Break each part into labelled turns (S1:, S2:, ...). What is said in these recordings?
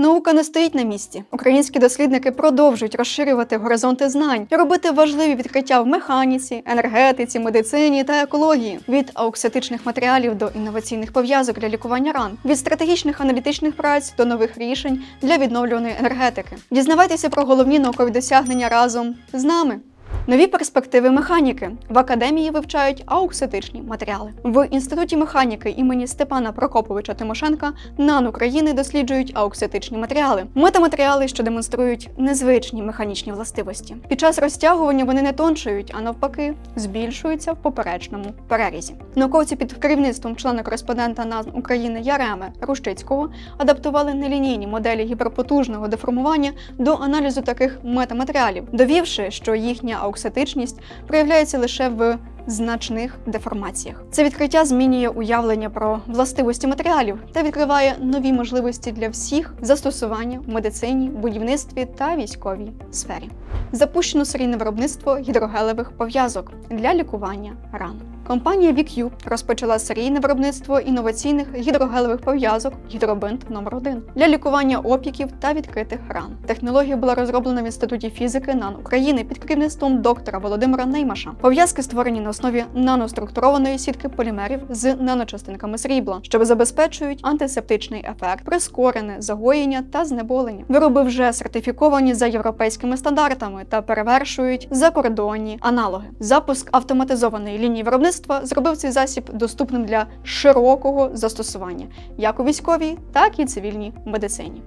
S1: Наука не стоїть на місці. Українські дослідники продовжують розширювати горизонти знань і робити важливі відкриття в механіці, енергетиці, медицині та екології від аукситичних матеріалів до інноваційних пов'язок для лікування ран, від стратегічних аналітичних праць до нових рішень для відновлюваної енергетики. Дізнавайтеся про головні наукові досягнення разом з нами. Нові перспективи механіки в академії вивчають аукситичні матеріали. В інституті механіки імені Степана Прокоповича Тимошенка НАН України досліджують аукситичні матеріали, метаматеріали, що демонструють незвичні механічні властивості. Під час розтягування вони не тоншують, а навпаки, збільшуються в поперечному перерізі. Науковці під керівництвом члена кореспондента НАН України Яреми Рущицького адаптували нелінійні моделі гіперпотужного деформування до аналізу таких метаматеріалів, довівши, що їхня аукситичність проявляється лише в значних деформаціях. Це відкриття змінює уявлення про властивості матеріалів та відкриває нові можливості для всіх застосування в медицині, будівництві та військовій сфері. Запущено серійне виробництво гідрогелевих пов'язок для лікування ран. Компанія VQ розпочала серійне виробництво інноваційних гідрогелевих пов'язок гідробинт номер 1 для лікування опіків та відкритих ран. Технологія була розроблена в інституті фізики НАН України під керівництвом доктора Володимира Неймаша. Пов'язки створені на основі наноструктурованої сітки полімерів з наночастинками срібла, що забезпечують антисептичний ефект, прискорене загоєння та знеболення. Вироби вже сертифіковані за європейськими стандартами та перевершують закордонні аналоги. Запуск автоматизованої лінії виробництва зробив цей засіб доступним для широкого застосування як у військовій, так і цивільній медицині.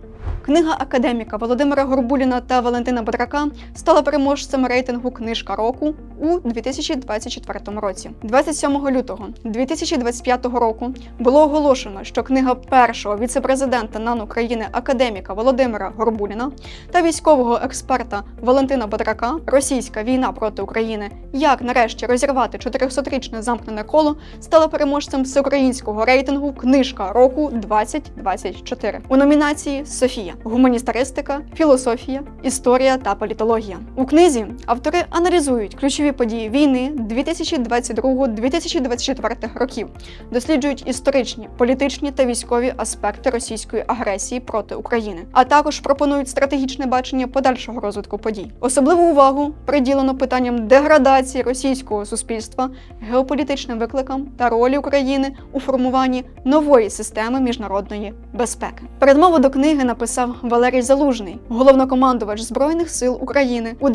S1: Книга академіка Володимира Горбуліна та Валентина Бодрака стала переможцем рейтингу Книжка року у 2024 році. 27 лютого 2025 року було оголошено, що книга першого віцепрезидента НАН України академіка Володимира Горбуліна та військового експерта Валентина Бодрака Російська війна проти України. Як нарешті розірвати 400-річне замкнене коло стала переможцем всеукраїнського рейтингу Книжка року 2024 у номінації Софія гуманістаристика, філософія, історія та політологія. У книзі автори аналізують ключові події війни 2022-2024 років, досліджують історичні, політичні та військові аспекти російської агресії проти України, а також пропонують стратегічне бачення подальшого розвитку подій. Особливу увагу приділено питанням деградації російського суспільства, геополітичним викликам та ролі України у формуванні нової системи міжнародної безпеки. Передмову до книги написав Валерій Залужний, головнокомандувач Збройних сил України у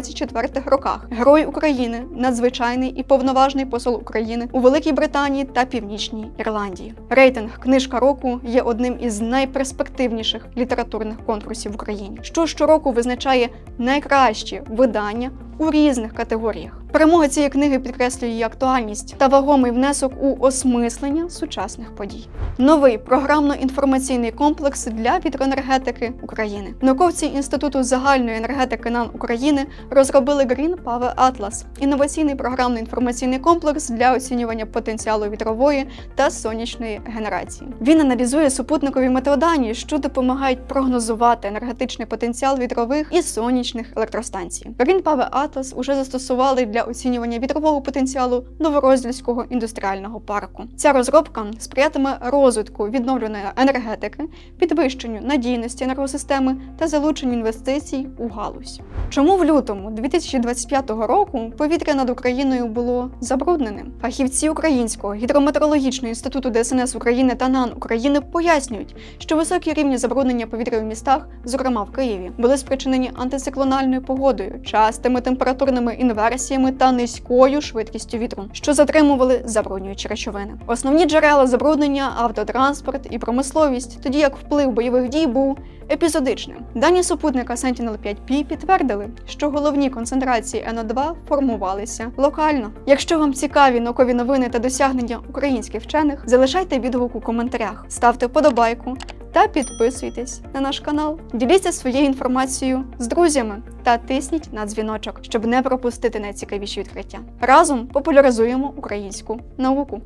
S1: 2021-2024 роках, Герой України, надзвичайний і повноважний посол України у Великій Британії та Північній Ірландії. Рейтинг книжка року є одним із найперспективніших літературних конкурсів в Україні, що щороку визначає найкращі видання у різних категоріях. Перемога цієї книги підкреслює її актуальність та вагомий внесок у осмислення сучасних подій. Новий програмно-інформаційний комплекс для вітроенергетики України. Науковці Інституту загальної енергетики НАН України розробили Green Power Atlas – інноваційний програмно-інформаційний комплекс для оцінювання потенціалу вітрової та сонячної генерації. Він аналізує супутникові метеодані, що допомагають прогнозувати енергетичний потенціал вітрових і сонячних електростанцій. Green Power Atlas уже застосували для оцінювання вітрового потенціалу Новороздільського індустріального парку. Ця розробка сприятиме розвитку відновленої енергетики, підвищенню надійності енергосистеми та залученню інвестицій у галузь. Чому в лютому 2025 року повітря над Україною було забрудненим? Фахівці Українського гідрометеорологічного інституту ДСНС України та НАН України пояснюють, що високі рівні забруднення повітря в містах, зокрема в Києві, були спричинені антициклональною погодою, частими температурними інверсіями та низькою швидкістю вітру, що затримували забруднюючі речовини. Основні джерела забруднення автотранспорт і промисловість, тоді як вплив бойових дій був епізодичним. Дані супутника Sentinel-5P підтвердили, що головні концентрації НО2 формувалися локально. Якщо вам цікаві наукові новини та досягнення українських вчених, залишайте відгук у коментарях, ставте вподобайку та підписуйтесь на наш канал. Діліться своєю інформацією з друзями та тисніть на дзвіночок, щоб не пропустити найцікавіші відкриття. Разом популяризуємо українську науку.